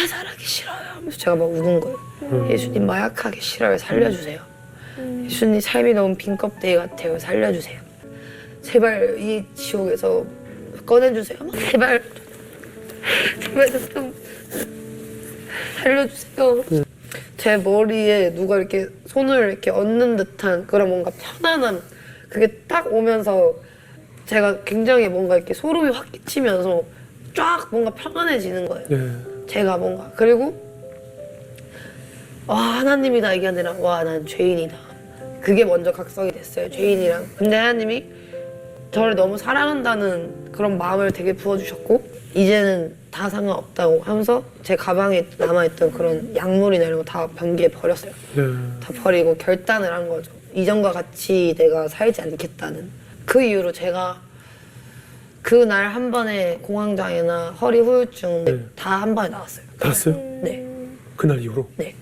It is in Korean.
자살하기 싫어요. 하면서 제가 막 우는 거예요. 예수님 마약하기 싫어요. 살려주세요. 예수님 삶이 너무 빈 껍데기 같아요. 살려주세요. 제발 이 지옥에서 꺼내주세요. 제발. 제발 좀 살려주세요. 제 머리에 누가 이렇게 손을 이렇게 얹는 듯한 그런 뭔가 편안함 그게 딱 오면서 제가 굉장히 뭔가 이렇게 소름이 확 끼치면서 쫙 뭔가 편안해지는 거예요. 네. 제가 뭔가 그리고 와 하나님이다 이게 아니라 와 난 죄인이다. 그게 먼저 각성이 됐어요 죄인이랑. 근데 하나님이 저를 너무 사랑한다는 그런 마음을 되게 부어주셨고 이제는 다 상관없다고 하면서 제 가방에 남아있던 그런 약물이나 이런 거 다 변기에 버렸어요. 네. 다 버리고 결단을 한 거죠. 이전과 같이 내가 살지 않겠다는. 그 이후로 제가 그날 한 번에 공황장애나 허리 후유증 네. 다한 번에 나왔어요. 나왔어요? 네, 그날 이후로? 네.